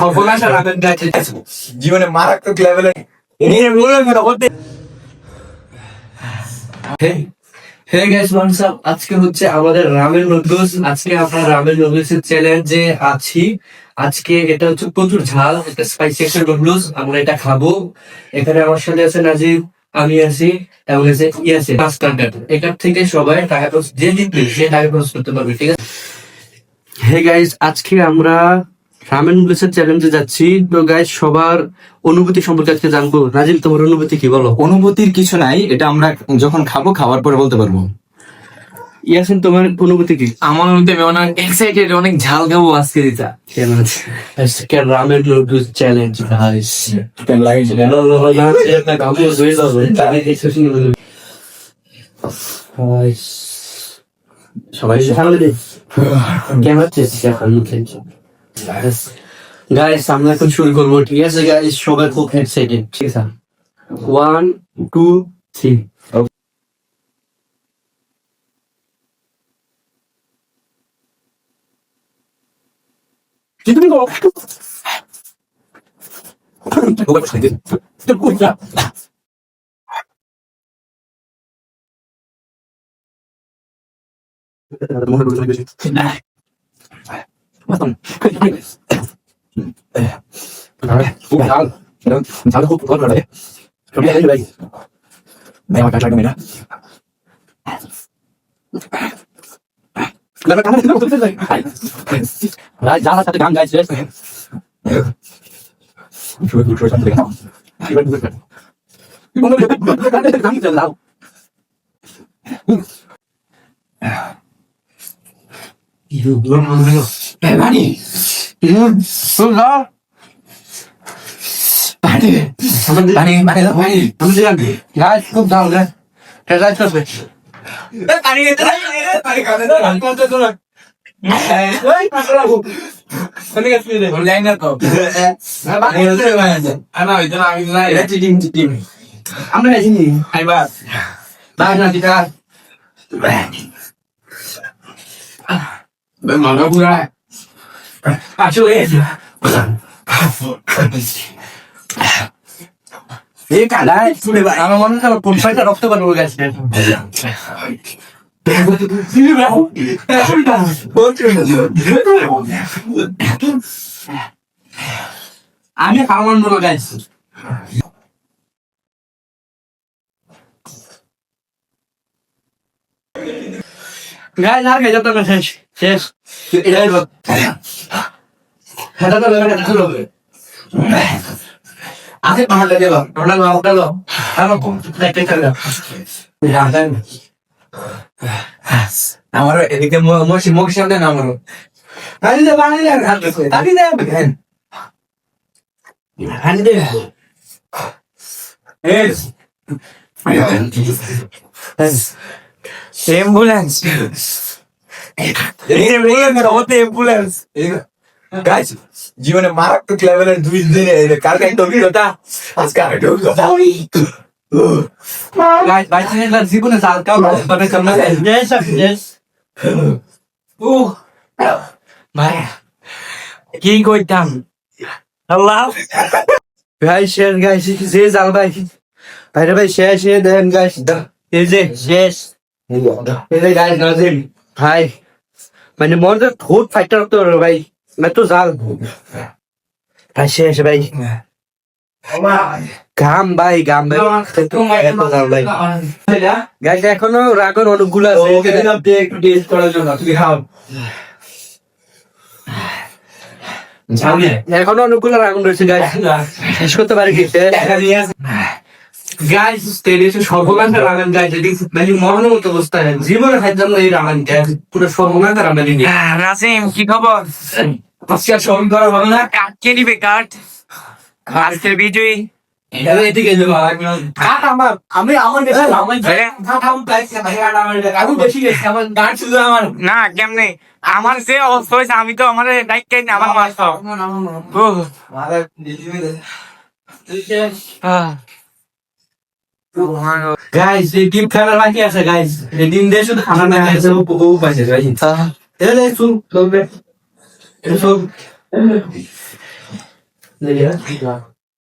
সর্বনাশ আর জীবনে মারাত্মক হে গাইস হোয়াটসঅ্যাপ আজকে হচ্ছে আমাদের রামেন নুডলস আজকে আমরা রামেন নুডলস এর চ্যালেঞ্জে আছি। আজকে এটা হচ্ছে প্রচুর ঝাল এটা স্পাইসি একটা নুডলস আমরা এটা খাব। এখানে আমার সাথে আছে নাজিব আমি আছি এবং আছে ইয়াসিন। মাস্টার এটার থেকে সবাই টাকা খরচ যে জিতবে সে টাকা খরচ করতে পারবে ঠিক আছে? হে গাইস আজকে আমরা রামেন নুডলস চ্যালেঞ্জে যাচ্ছি। তো গাইস সবার অনুভূতি সম্পর্কে আজকে জানব। নাজিব তোমার অনুভূতি কি বলো? অনুভূতির কিছু নাই এটা আমরা যখন খাব খাওয়ার পরে বলতে পারব। ইয়াসিন তোমার অনুভূতি কি? আমার মধ্যে আমি অনেক এক্সাইটেড অনেক ঝাল খাব আজকে দিতা কেন আজকে রামেন নুডলস চ্যালেঞ্জ গাইস সবাই গাইস আমরা এখন শুরু করবো ঠিক আছে গাইস সবাই খুব এক্সাইটেড ঠিক আছে ওয়ান টু থ্রি খুব ঝাল ঝাল খুব ভালো লাগে সবই আছে ভাই ভাই আমার না ভাই জ্বালার সাথে গান গাইছে শুয়ে শুয়ে শুয়ে শান্তি দেখো পানি পানি পানি পানি দাও পানি গাইস খুব দাও গাইস গাইস করবে পানি এতে পানি খাবে না পানি করতে তো না এই পাগলা খুব কোনে গেছিস রে লাইন না তো পানি এতে পানি আছে আনা হইতো না আমি না এটা টিম টিম আমরা এসেছি আইবার দাও না দিদা মাগা পুরা আসলে এই কালাই শুনে ভাই আমার মনে হয় সাইডে রক্ত হয়ে গেছে আমি খাওয়ান মনে গেছি গাইজ আর খাই যেত শেষ শেষ। এটাই এটা তো লোক আগে পাহাড় দেব ওটা না ওটা লো আমার কোন দেখতে চলে যাও আমার এদিকে মশি মুখ সামনে না আমার আনি দে আনি দে আনি দে আনি দে। এস অ্যাম্বুলেন্স অ্যাম্বুলেন্স গাইস জীবনে মারাত্মক লেভেলের দুই দিনে কার তো? অভিজ্ঞতা আজকে আর একটা অভিজ্ঞতা জীবনে কি কইতাম? আল্লাহ। ভাই শেষ গাইস যে জাল ভাই। ভাইরে ভাই শেষ দেন গাইস এই যে শেষ। এই যে গাইস নাজিম। ভাই মানে মন তো খুব ফাইটার তো ভাই। मैं तो জাল। ভাই শেষ ভাই। গাম ভাই গাম ভাই। এত জাল ভাই। গাইস এখনও রাগন অনেকগুলো আছে। একটু টেস্ট করার জন্য তুমি খাও। এখনও অনেকগুলো রাগন রয়েছে গাইস শেষ করতে পারি কি? গাইস স্টেডিয়ামে সর্বনাশ রাগান গাইস এটি মানে মরণ মতো অবস্থা জীবনে খাইতাম না এই পুরো সর্বনাশ দিন রাসিম কি খবর আজকে সরম করা ভালো না কাট কে নিবে কাট আজকের বিজয়ী না কেমনে আমার যে অবস্থা হয়েছে আমি তো আমার না আমার মাছ। গাইস এই ডিম খেলার বাকি আছে গাইস এই ডিম দিয়ে শুধু খানা না খাইছে ও বহু পাইছে গাইস এটা শুন চলবে এটা সব দেখি হ্যাঁ?